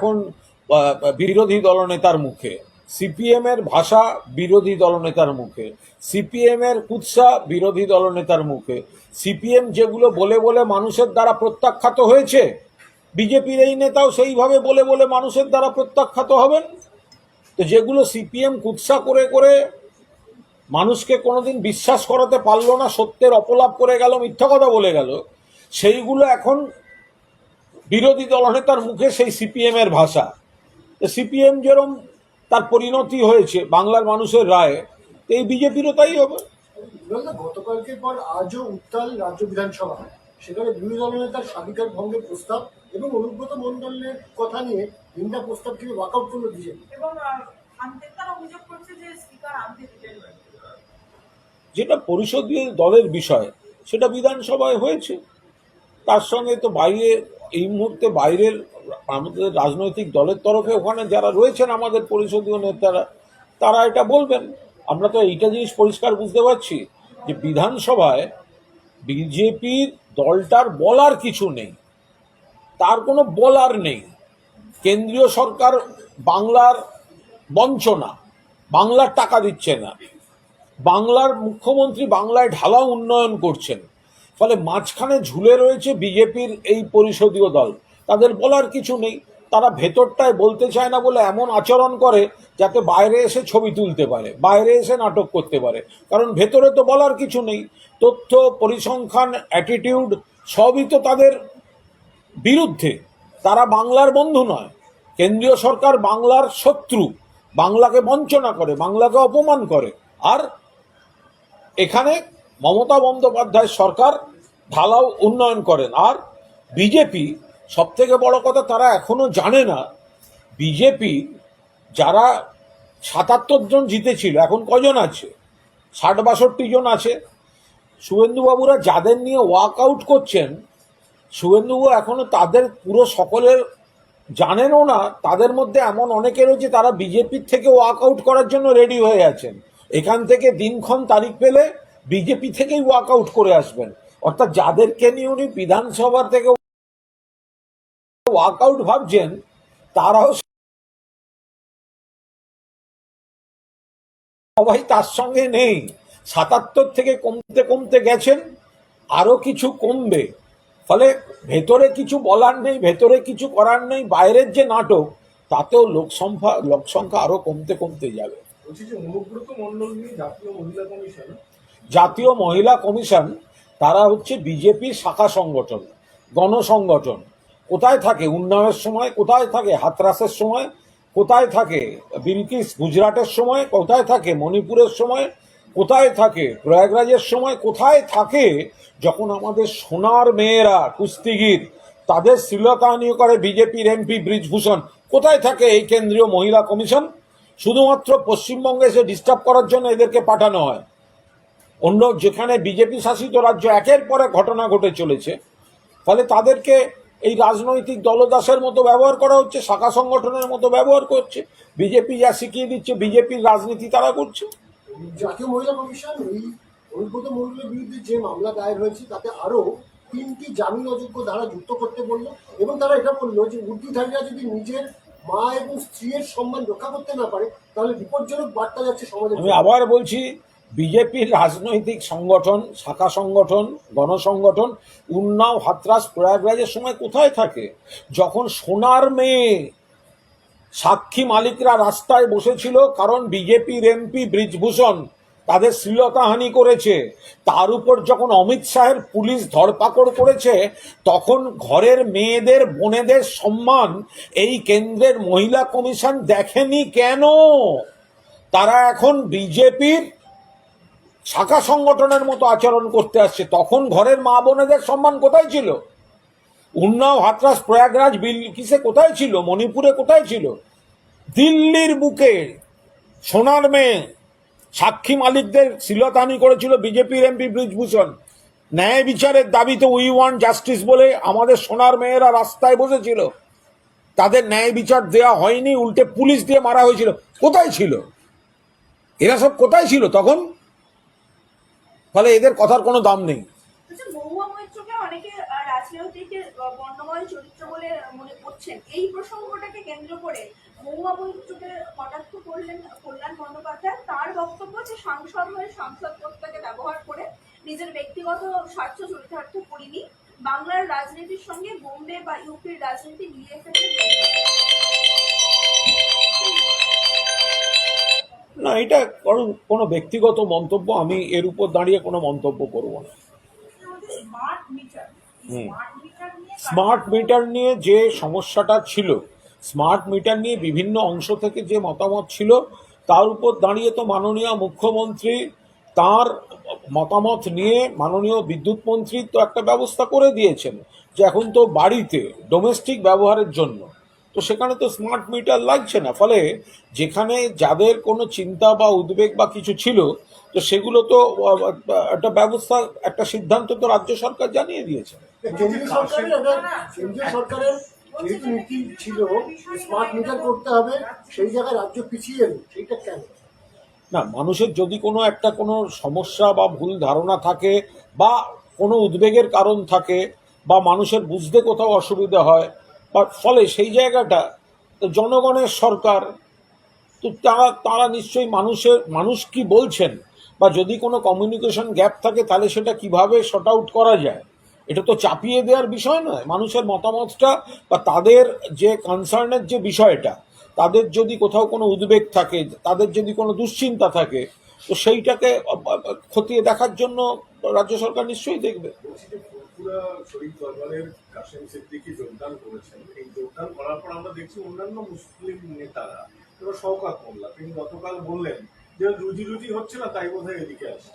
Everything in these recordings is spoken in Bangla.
এখন বিরোধী দলনেতার মুখে। সিপিএম এর ভাষা বিরোধী দলনেতার মুখে। সিপিএম এর কুৎসা বিরোধী দলনেতার মুখে। সিপিএম যেগুলো বলে বলে মানুষের দ্বারা প্রত্যাখ্যাত হয়েছে, বিজেপির এই নেতাও সেইভাবে বলে বলে মানুষের দ্বারা প্রত্যাখ্যাত হবেন? তো যেগুলো সিপিএম কুৎসা করে করে মানুষকে কোনোদিন বিশ্বাস করাতে পারল না, সত্যের অপলাপ করে গেল, মিথ্যা কথা বলে গেল, সেইগুলো এখন বিরোধী দল দলনেতার মুখে সেই সিপিএম এর ভাষা। সিপিএম যেরম তার পরিণতি হয়েছে বাংলার মানুষের রায়ে এই বিজেপিরও তাই হবে। বিরোধী গতকালকের পর আজও উত্তাল রাজ্য বিধানসভা। সেখানে বিরোধী দলনেতার স্বাধিকার ভঙ্গের প্রস্তাব এবং অনুব্রত মণ্ডলের কথা নিয়ে নিন্দা প্রস্তাব থেকে ওয়াকআউট করল বিজেপি। এবং আহ, আনতে তারা অভিযোগ করছে যে স্পিকার আনতে দিলেন না। যেটা পরিষদীয় দলের বিষয় সেটা বিধানসভায় হয়েছে। তার সঙ্গে তো বাইরে এই মুহূর্তে বাইরের আমাদের রাজনৈতিক দলের তরফে ওখানে যারা রয়েছেন আমাদের পরিষদীয় নেতারা, তারা এটা বলবেন। আমরা তো এইটা জিনিস পরিষ্কার বুঝতে পারছি যে বিধানসভায় বিজেপির দলটার বলার কিছু নেই। তার কোনো বলার নেই। কেন্দ্রীয় সরকার বাংলার বঞ্চনা, বাংলার টাকা দিচ্ছে না। বাংলার মুখ্যমন্ত্রী বাংলায় ঢালাও উন্নয়ন করছেন। ফলে মাঝখানে ঝুলে রয়েছে বিজেপির এই পরিষদীয় দল। তাদের বলার কিছু নেই। তারা ভেতরটায় বলতে চায় না বলে এমন আচরণ করে যাতে বাইরে এসে ছবি তুলতে পারে, বাইরে এসে নাটক করতে পারে। কারণ ভেতরে তো বলার কিছু নেই। তথ্য, পরিসংখ্যান অ্যাটিটিউড সবই তো তাদের বিরুদ্ধে। তারা বাংলার বন্ধু নয়। কেন্দ্রীয় সরকার বাংলার শত্রু। বাংলাকে বঞ্চনা করে, বাংলাকে অপমান করে। আর এখানে মমতা বন্দ্যোপাধ্যায় সরকার ঢালাও উন্নয়ন করেন। আর বিজেপি সব থেকে বড় কথা তারা এখনও জানে না, বিজেপি যারা সাতাত্তর জন জিতেছিল, এখন কজন আছে? ষাট বাষট্টি জন আছে। শুভেন্দুবাবুরা যাদের নিয়ে ওয়াক আউট করছেন শুভেন্দুবাবু এখনও তাদের পুরো সকলের জানেনও না, তাদের মধ্যে এমন অনেকে রয়েছে তারা বিজেপির থেকে ওয়াক আউট করার জন্য রেডি হয়ে আছেন। এখান থেকে দিনক্ষণ তারিখ পেলে বিজেপি থেকেই ওয়াক আউট করে আসবেন। অর্থাৎ যাদেরকে নিয়ে উনি বিধানসভা থেকে ওয়াক আউট ভাবছেন তারাও সবাই তার সঙ্গে নেই। সাতাত্তর থেকে কমতে কমতে গেছেন আরও কিছু কমবে। ফলে ভেতরে কিছু বলার নেই ভেতরে কিছু করার নেই বাইরের যে নাটক তাতেও লোক সংখ্যা লোক সংখ্যা আরও কমতে কমতে যাবে। মহিলা কমিশন? জাতীয় মহিলা কমিশন তারা হচ্ছে বিজেপির শাখা সংগঠন, গণসংগঠন। কোথায় থাকে উন্নয়নের সময়, কোথায় থাকে হাতরাসের সময়, কোথায় থাকে বিলকিস গুজরাটের সময়, কোথায় থাকে মণিপুরের সময়, কোথায় থাকে প্রয়াগরাজের সময়, কোথায় থাকে যখন আমাদের সোনার মেয়েরা কুস্তিগির তাদের শ্লীলতাহানি করে বিজেপির এমপি ব্রিজভূষণ, কোথায় থাকে এই কেন্দ্রীয় মহিলা কমিশন? শুধুমাত্র পশ্চিমবঙ্গে এসে ডিস্টার্ব করার জন্য এদেরকে পাঠানো হয়। অন্য যেখানে বিজেপি শাসিত রাজ্য একের পর এক ঘটনা ঘটে চলেছে ফলে তাদেরকে এই রাজনৈতিক দলদাসের মতো ব্যবহার করা হচ্ছে শাখা সংগঠনের মতো ব্যবহার করছে বিজেপি যা শিখিয়ে দিচ্ছে বিজেপির রাজনীতি তারা করছে। জাতীয় মহিলা কমিশন এই অনুব্রত মণ্ডলের বিরুদ্ধে যে মামলা দায়ের হয়েছে তাতে আরও তিনটি জামিন অযোগ্য ধারা যুক্ত করতে বলল এবং তারা এটা বলল যে উর্দিধারীরা যদি নিজের মা এবং স্ত্রীর সম্মান রক্ষা করতে না পারে তাহলে বিপজ্জনক বার্তা যাচ্ছে সমাজে আমি আবার বলছি বিজেপির রাজনৈতিক সংগঠন, শাখা সংগঠন, গণসংগঠন, উন্নাও হাতরাস প্রয়াগরাজের সময় কোথায় থাকে? যখন সোনার মেয়ে সাক্ষী মালিকরা রাস্তায় বসেছিল, কারণ বিজেপির এমপি ব্রিজভূষণ তাদের শ্লীলতাহানি করেছে। তার উপর যখন অমিত শাহের পুলিশ ধরপাকড় করেছে, তখন ঘরের মেয়েদের, বোনেদের সম্মান এই কেন্দ্রের মহিলা কমিশন দেখেনি কেন? তারা এখন বিজেপির শাখা সংগঠনের মতো আচরণ করতে আসছে। তখন ঘরের মা বোনেদের সম্মান কোথায় ছিল? উন্নাও, হাতরাস, প্রয়াগরাজ, বিলকিসে কোথায় ছিল? মণিপুরে কোথায় ছিল? দিল্লির বুকে সোনার মেয়ে সাক্ষী মালিকদের শিলতানি করেছিল বিজেপির এমপি ব্রিজভূষণ। ন্যায় বিচারের দাবিতে উই ওয়ান জাস্টিস বলে আমাদের সোনার মেয়েরা রাস্তায় বসেছিল। তাদের ন্যায় বিচার দেওয়া হয়নি, উল্টে পুলিশ দিয়ে মারা হয়েছিল। কোথায় ছিল? এরা সব কোথায় ছিল তখন? ফলে এদের কথার কোনো দাম নেই। নিজের ব্যক্তিগত স্বার্থ চরিতার্থ করিনি, বাংলার রাজনীতির সঙ্গে বোম্বে বা ইউপির রাজনীতি মিলিয়ে ফেলতে না, এটা কারণ কোনো ব্যক্তিগত মন্তব্য, আমি এর উপর দাঁড়িয়ে কোনো মন্তব্য করব না। স্মার্ট মিটার নিয়ে যে সমস্যাটা ছিল, স্মার্ট মিটার নিয়ে বিভিন্ন অংশ থেকে যে মতামত ছিল, তার উপর দাঁড়িয়ে তো মাননীয় মুখ্যমন্ত্রী তার মতামত নিয়ে মাননীয় বিদ্যুৎ মন্ত্রী তো একটা ব্যবস্থা করে দিয়েছেন যে এখন তো বাড়িতে ডোমেস্টিক ব্যবহারের জন্য। তো সেখানে তো স্মার্ট মিটার লাগছে না। ফলে যেখানে যাদের কোনো চিন্তা বা উদ্বেগ বা কিছু ছিল তো সেগুলো তো একটা ব্যবস্থা একটা সিদ্ধান্ত তো রাজ্য সরকার জানিয়ে দিয়েছে। কেন্দ্রীয় সরকারের একটা কেন্দ্রীয় সরকারের যেহেতু নীতি ছিল স্মার্ট মিটার করতে হবে সেই জায়গায় রাজ্য পিছিয়ে এলো সেইটা কেন? না মানুষের যদি কোনো একটা কোনো সমস্যা বা ভুল ধারণা থাকে বা কোনো উদ্বেগের কারণ থাকে বা মানুষের বুঝতে কোথাও অসুবিধা হয় ফলে সেই জায়গাটা জনগণের সরকার, তো তারা তারা নিশ্চয়ই মানুষের, মানুষ কি বলছেন? বা যদি কোনো কমিউনিকেশন গ্যাপ থাকে, তাহলে সেটা কীভাবে শর্ট আউট করা যায়? এটা তো চাপিয়ে দেওয়ার বিষয় নয়। মানুষের মতামতটা বা তাদের যে কনসার্নের যে বিষয়টা, তাদের যদি কোথাও কোনো উদ্বেগ থাকে, তাদের যদি কোনো দুশ্চিন্তা থাকে, তো সেইটাকে খতিয়ে দেখার জন্য রাজ্য সরকার নিশ্চয়ই দেখবে। ফুরফুরা শরীফ দরবারের কাশেম সিদ্দিকি যোগদান করেছেন। এই যোগদান করার পর আমরা দেখছি অন্যান্য মুসলিম নেতারা এবার শওকাত মোল্লা তিনি গতকাল বললেন যে রুজি রুজি হচ্ছে না তাই বোধহয় এদিকে আসছে।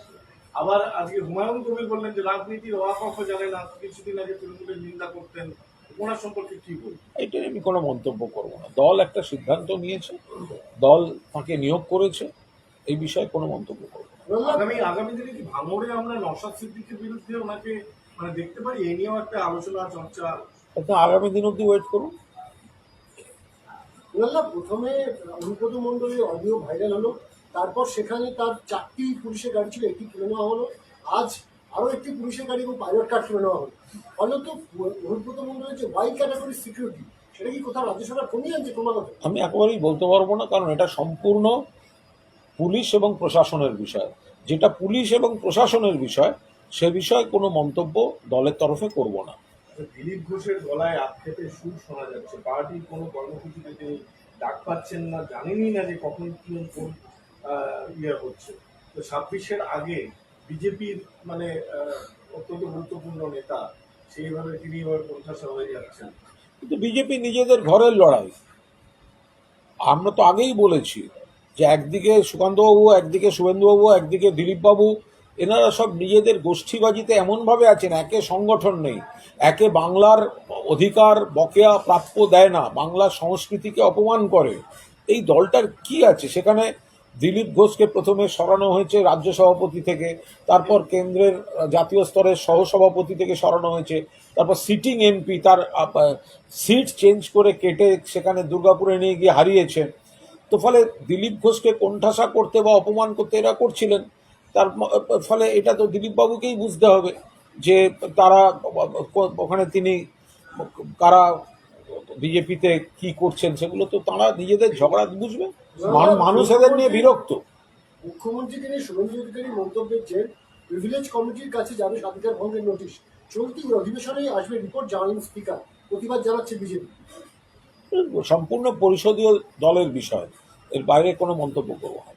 আবার আজকে হুমায়ুন কবির বললেন যে রাজনীতির ওয়াকফ জানেন কিছুদিন আগে তৃণমূলের নিন্দা করতেন। ওনার সম্পর্কে কি বলবেন? এটা আমি কোনো মন্তব্য করব না। দল একটা সিদ্ধান্ত নিয়েছে দল তাকে নিয়োগ করেছে এই বিষয়ে কোনো মন্তব্য করব না। আগামী আগামী দিনে কি ভাঙড়ে আমরা নশাদ সিদ্দিকের বিরুদ্ধে ওনাকে মানে দেখতে পারি এই নিয়েও একটা আলোচনা চর্চা। তো আগামী দিন অবধি ওয়েট করুন। রোল্লা প্রথমে অনুপদ মণ্ডলের অডিও ভাইরাল হলো তারপর সেখানে তার চারটি পুলিশের গাড়ি ছিল একটি তুলে নেওয়া হলো। আজ আরও একটি পুলিশের গাড়ি এবং পাইলট কার তুলে নেওয়া হলো। ফলে তো অনুব্রত মণ্ডলের যে ওয়াই ক্যাটাগরি সিকিউরিটি সেটা কি কোথাও রাজ্য সরকার কমিয়ে আনছে ক্রমাগত? আমি একেবারেই বলতে পারব না কারণ এটা সম্পূর্ণ পুলিশ এবং প্রশাসনের বিষয়। যেটা পুলিশ এবং প্রশাসনের বিষয় সে বিষয়ে কোনো মন্তব্য দলের তরফে করব না। দিলীপ ঘোষের গলায় আক্ষেপের সুর শোনা যাচ্ছে। পার্টির কোনো কর্মসূচিতে তিনি ডাক পাচ্ছেন না জানেনই না যে কখন কি কোন ইয়ে হচ্ছে। তো ছাব্বিশের আগে বিজেপির মানে অত্যন্ত গুরুত্বপূর্ণ নেতা সেইভাবে তিনি এবার প্রত্যাশা হয়ে যাচ্ছেন। কিন্তু বিজেপি নিজেদের ঘরের লড়াই। আমরা তো আগেই বলেছি যে একদিকে সুকান্তবাবু একদিকে শুভেন্দুবাবু একদিকে দিলীপবাবু এনারা সব নিজেদের গোষ্ঠীবাজিতে এমনভাবে আছেন, একে সংগঠন নেই, একে বাংলার অধিকার বকেয়া প্রাপ্য দেয় না, বাংলার সংস্কৃতিকে অপমান করে। এই দলটার কি আছে? সেখানে দিলীপ ঘোষকে প্রথমে সরানো হয়েছে রাজ্য সভাপতি থেকে, তারপর কেন্দ্রের জাতীয় স্তরের সহসভাপতি থেকে সরানো হয়েছে, তারপর সিটিং এমপি তার সিট চেঞ্জ করে কেটে সেখানে দুর্গাপুরে নিয়ে গিয়ে হারিয়েছে। তো ফলে দিলীপ ঘোষকে কোণঠাসা করতে বা অপমান করতে এরা করছিলেন। তার ফলে এটা তো দিলীপবাবুকেই বুঝতে হবে যে তারা ওখানে তিনি কারা বিজেপিতে কি করছেন সেগুলো তো তারা নিজেদের ঝগড়া বুঝবে। মান- মানুষ এদের নিয়ে বিরক্ত। মুখ্যমন্ত্রীকে নিয়ে শুভেন্দু অধিকারী মন্তব্যের যে প্রিভিলেজ কমিটির কাছে যাবে স্বাধিকার ভঙ্গের নোটিশ চলতি অধিবেশনেই আসবে রিপোর্ট জানালেন স্পিকার প্রতিবাদ জানাচ্ছে বিজেপি। সম্পূর্ণ পরিষদীয় দলের বিষয় এর বাইরে কোনো মন্তব্য করব না।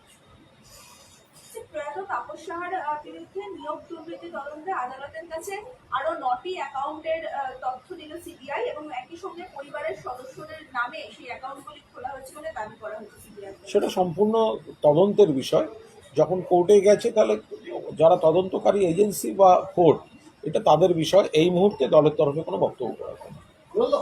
সাহার আহ, বিরুদ্ধে নিয়োগ দুর্নীতি তদন্তে আদালতের কাছে আরও নটি অ্যাকাউন্টের তথ্য দিল সিবিআই এবং একই সঙ্গে পরিবারের সদস্যদের নামে সেই অ্যাকাউন্টগুলি খোলা হয়েছে বলে দাবি করা হয়েছে সিবিআই। সেটা সম্পূর্ণ তদন্তের বিষয়। যখন কোর্টে গেছে তাহলে যারা তদন্তকারী এজেন্সি বা কোর্ট এটা তাদের বিষয়। এই মুহূর্তে দলের তরফে কোনো বক্তব্য করা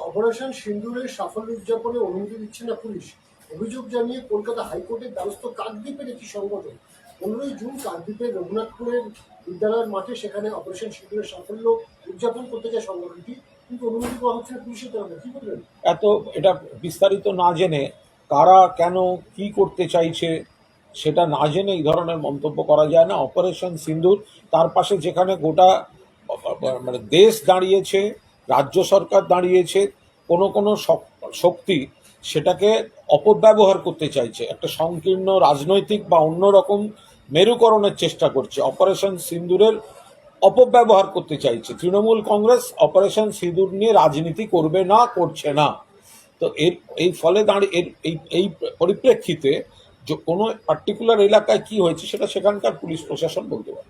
অপারেশন সিন্দুরের সাফল্য উদযাপনে অনুমতি দিচ্ছে না পুলিশ। অভিযোগ জানিয়ে কলকাতা হাইকোর্টের দ্বারস্থ কাকদ্বীপের একটি সংগঠন। পনেরোই জুন কাকদ্বীপের রঘুনাথপুরের বিদ্যালয়ের মাঠে সেখানে অপারেশন সিন্দুরের সাফল্য উদযাপন করতে চায় সংগঠনটি। কিন্তু অনুমতি পাওয়া হচ্ছে পুলিশের তরফে, কি বলবেন? এত, এটা বিস্তারিত না জেনে কারা কেন কি করতে চাইছে সেটা না জেনে এই ধরনের মন্তব্য করা যায় না। অপারেশন সিন্দুর, তার পাশে যেখানে গোটা মানে দেশ দাঁড়িয়েছে, রাজ্য সরকার দাঁড়িয়েছে, কোনো কোনো শক্তি সেটাকে অপব্যবহার করতে চাইছে। একটা সংকীর্ণ রাজনৈতিক বা অন্যরকম মেরুকরণের চেষ্টা করছে। অপারেশন সিন্দুরের অপব্যবহার করতে চাইছে। তৃণমূল কংগ্রেস অপারেশন সিঁদুর নিয়ে রাজনীতি করবে না, করছে না। তো এর, এই ফলে দাঁড়িয়ে এই এই পরিপ্রেক্ষিতে যে কোনো পার্টিকুলার এলাকায় কি হয়েছে সেটা সেখানকার পুলিশ প্রশাসন বলতে পারে।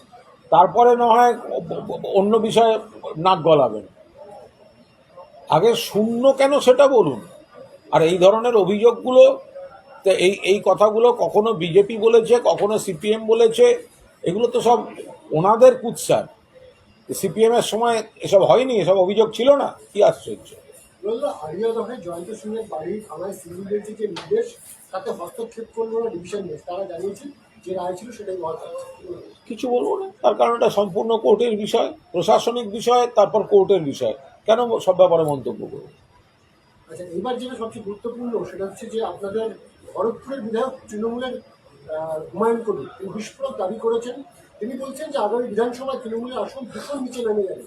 তারপরে না হয় অন্য বিষয়ে নাক গলাবেন। আগে শূন্য কেন সেটা বলুন। আর এই ধরনের অভিযোগগুলো এই এই কথাগুলো কখনো বিজেপি বলেছে, কখনো সিপিএম বলেছে, এগুলো তো সব ওনাদের কুৎসার। সিপিএম এর সময় এসব হয়নি, এসব অভিযোগ ছিল না, কি আশ্চর্য। জয়ন্ত বাড়ির থানায় সিভিল যে নির্দেশ, তাতে হস্তক্ষেপ করল না ডিভিশন তারা জানিয়েছে যে রায় ছিল সেটাই মহাত কিছু বলব না। তার কারণ এটা সম্পূর্ণ কোর্টের বিষয় প্রশাসনিক বিষয় তারপর কোর্টের বিষয়। কেন সব ব্যাপারে মন্তব্য করব? আচ্ছা এবার যেটা সবচেয়ে গুরুত্বপূর্ণ সেটা হচ্ছে যে আপনাদের ভরতপুরের বিধায়ক তৃণমূলের হুমায়ুন কবির তিনি বিস্ফোরক দাবি করেছেন। তিনি বলছেন যে আগামী বিধানসভায় তৃণমূলের আসন ভীষণ নিচে নেমে যাবে।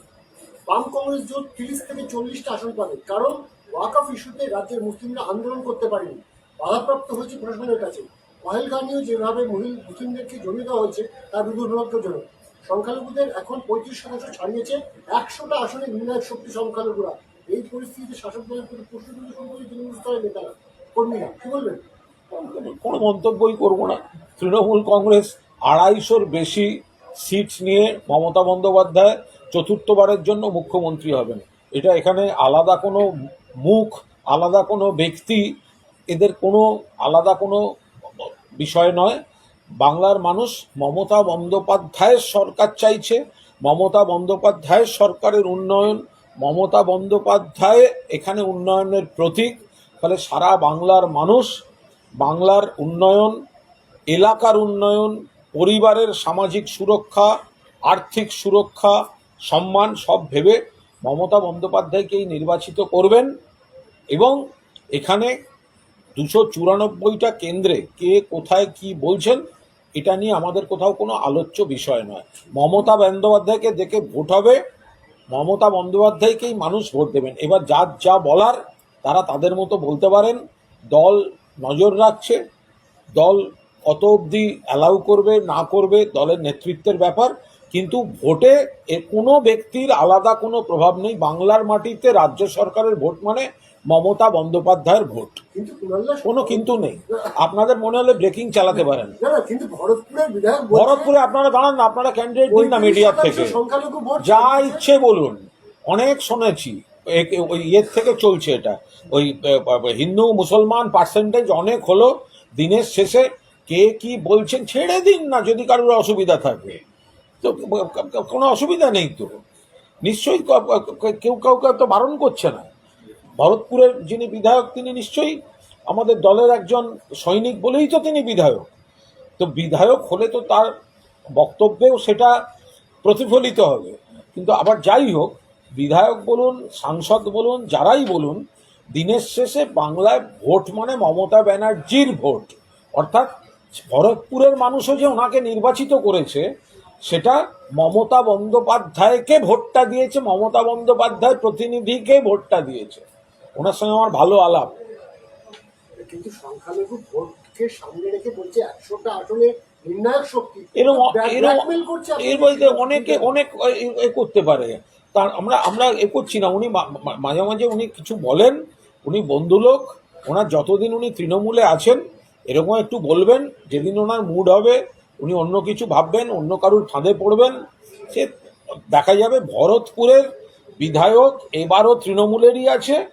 বাম কংগ্রেস জোট তিরিশ থেকে চল্লিশটা আসন পাবে। কারণ ওয়াকফ ইস্যুতে রাজ্যের মুসলিমরা আন্দোলন করতে পারেনি। বাধাপ্রাপ্ত হয়েছে প্রশাসনের কাছে। পহেলগানিও যেভাবে মহিল মুসলিমদেরকে জমিয়ে দেওয়া হয়েছে, তা দুর্ভাগ্যজনক। সংখ্যালঘুদের এখন পঁয়ত্রিশ শতাংশ ছাড়িয়েছে, একশোটা আসনে নির্ণায়ক শক্তি সংখ্যালঘুরা। এই পরিস্থিতিতে শাসক দলের প্রতি প্রশ্ন করে তৃণমূল স্তরের নেতারা, কর্মীরা, কি বলবেন? কোনো মন্তব্যই করব না। তৃণমূল কংগ্রেস আড়াইশোর বেশি সিট নিয়ে মমতা বন্দ্যোপাধ্যায় চতুর্থবারের জন্য মুখ্যমন্ত্রী হবেন। এটা এখানে আলাদা কোনো মুখ, আলাদা কোনো ব্যক্তি, এদের কোনো, আলাদা কোনো বিষয় নয়। বাংলার মানুষ মমতা বন্দ্যোপাধ্যায়ের সরকার চাইছে। মমতা বন্দ্যোপাধ্যায়ের সরকারের উন্নয়ন, মমতা বন্দ্যোপাধ্যায় এখানে উন্নয়নের প্রতীক। ফলে সারা বাংলার মানুষ, বাংলার উন্নয়ন, এলাকার উন্নয়ন, পরিবারের সামাজিক সুরক্ষা, আর্থিক সুরক্ষা, সম্মান, সব ভেবে মমতা বন্দ্যোপাধ্যায়কেই নির্বাচিত করবেন এবং এখানে দুশো চুরানব্বইটা কেন্দ্রে কে কোথায় কি বলছেন, এটা নিয়ে আমাদের কোথাও কোনো আলোচ্য বিষয় নয়। মমতা বন্দ্যোপাধ্যায়কে দেখে ভোট হবে, মমতা বন্দ্যোপাধ্যায়কেই মানুষ ভোট দেবেন। এবার যার যা বলার, তারা তাদের মতো বলতে পারেন। দল নজর রাখছে, দল কত অবধি অ্যালাউ করবে, না করবে, দলের নেতৃত্বের ব্যাপার। কিন্তু ভোটে এ কোনো ব্যক্তির আলাদা কোনো প্রভাব নেই। বাংলার মাটিতে রাজ্য সরকারের ভোট মানে মমতা বন্দ্যোপাধ্যায়ের ভোট। কিন্তু কোনো কিন্তু নেই। আপনাদের মনে হলে ব্রেকিং চালাতে পারেন না না কিন্তু ভরতপুরের বিধায়ক ভরতপুরে আপনারা দাঁড়ান না আপনারা ক্যান্ডিডেট দিন না মিডিয়ার থেকে। সংখ্যালঘু ভোট যা ইচ্ছে বলুন। অনেক শুনেছি ওই ইয়ের থেকে চলছে এটা। ওই হিন্দু মুসলমান পার্সেন্টেজ অনেক হলো দিনের শেষে। কে কি বলছেন ছেড়ে দিন না যদি কারোর অসুবিধা থাকে। তো কোনো অসুবিধা নেই তো। নিশ্চয়ই কেউ কাউকে তো বারণ করছে না। ভরতপুরের যিনি বিধায়ক, তিনি নিশ্চয়ই আমাদের দলের একজন সৈনিক বলেই তো তিনি বিধায়ক। তো বিধায়ক হলে তো তার বক্তব্যেও সেটা প্রতিফলিত হবে। কিন্তু আবার যাই হোক, বিধায়ক বলুন, সাংসদ বলুন, যারাই বলুন, দিনের শেষে বাংলায় ভোট মানে মমতা ব্যানার্জির ভোট। অর্থাৎ ভরতপুরের মানুষও যে ওনাকে নির্বাচিত করেছে, সেটা মমতা বন্দ্যোপাধ্যায়কে ভোটটা দিয়েছে, মমতা বন্দ্যোপাধ্যায় প্রতিনিধিকে ভোটটা দিয়েছে। ওনার সঙ্গে আমার ভালো আলাপ। কিন্তু সংখ্যালঘু ভোটকে সামনে রেখে বলছে একশোটা নির্ণায়ক শক্তি। এরকম এরকম করছে এর বলতে অনেকে অনেক এ- করতে পারে। তার আমরা আমরা এ করছি না। উনি মাঝে মাঝে উনি কিছু বলেন। উনি বন্ধু লোক ওনার যতদিন উনি তৃণমূলে আছেন এরকম একটু বলবেন। যেদিন ওনার মুড হবে উনি অন্য কিছু ভাববেন অন্য কারুর ফাঁদে পড়বেন। সে দেখা যাবে ভরতপুরের বিধায়ক এবারও তৃণমূলেরই আছে।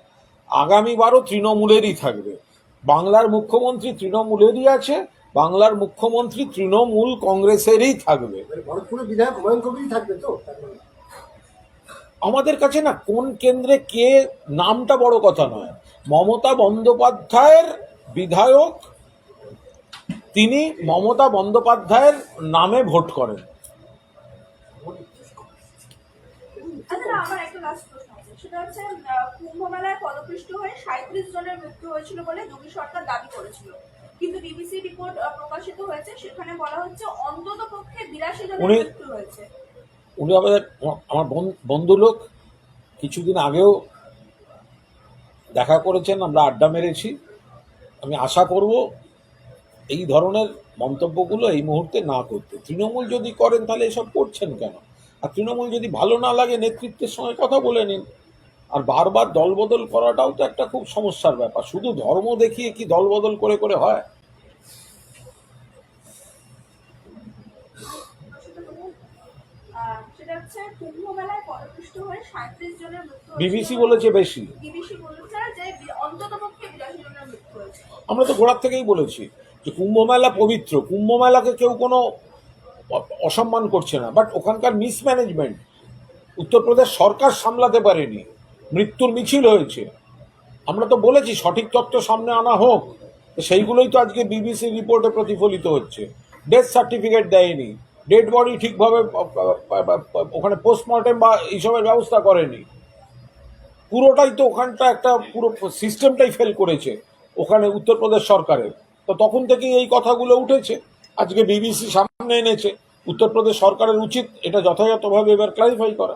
আগামীবারও তৃণমূলেরই থাকবে। বাংলার মুখ্যমন্ত্রী তৃণমূলেরই আছে বাংলার মুখ্যমন্ত্রী তৃণমূল কংগ্রেসেরই থাকবে। মানে। আমাদের কাছে না কোন কেন্দ্রে কে নামটা বড় কথা নয়। মমতা বন্দ্যোপাধ্যায়ের বিধায়ক তিনি মমতা বন্দ্যোপাধ্যায়ের নামে ভোট করেন। আচ্ছা আমার একটা লাস্ট সেটা হচ্ছে পদপৃষ্ট হয়ে সাঁত্রিশ জনের মৃত্যু হয়েছিল বলে যোগী সরকার দাবি করেছিল। কিন্তু বিবিসি রিপোর্ট প্রকাশিত হয়েছে সেখানে বলা হচ্ছে অন্তত পক্ষে বিরাশি জনের মৃত্যু হয়েছে। উনি আমাদের আমার বন- বন্ধু লোক কিছুদিন আগেও দেখা করেছেন আমরা আড্ডা মেরেছি। আমি আশা করব এই ধরনের মন্তব্যগুলো এই মুহূর্তে না করতে। তৃণমূল যদি করেন তাহলে এসব করছেন কেন? আর তৃণমূল যদি ভালো না লাগে নেতৃত্বের সঙ্গে কথা বলে নিন। আর বারবার দলবদল করাটাও তো একটা খুব সমস্যার ব্যাপার। শুধু ধর্ম দেখিয়ে কি দলবদল করে করে হয়। বিবিসি বলেছে বেশি। আমরা তো গোড়ার থেকেই বলেছি যে কুম্ভ মেলা পবিত্র। কুম্ভ মেলাকে কেউ কোনো অসম্মান করছে না। বাট ওখানকার মিসম্যানেজমেন্ট উত্তরপ্রদেশ সরকার সামলাতে পারেনি। মৃত্যুর মিছিল হয়েছে। আমরা তো বলেছি সঠিক তথ্য সামনে আনা হোক। সেইগুলোই তো আজকে বিবিসি রিপোর্টে প্রতিফলিত হচ্ছে। ডেথ সার্টিফিকেট দেয়নি। ডেড বডি ঠিকভাবে, ওখানে পোস্টমর্টেম বা এইসবের ব্যবস্থা করেনি। পুরোটাই তো ওখানটা একটা পুরো সিস্টেমটাই ফেল করেছে, ওখানে উত্তরপ্রদেশ সরকারের। তো তখন থেকেই এই কথাগুলো উঠেছে। আজকে বিবিসি সামনে এনেছে। উত্তরপ্রদেশ সরকারের উচিত এটা যথাযথভাবে এবার ক্লারিফাই করা।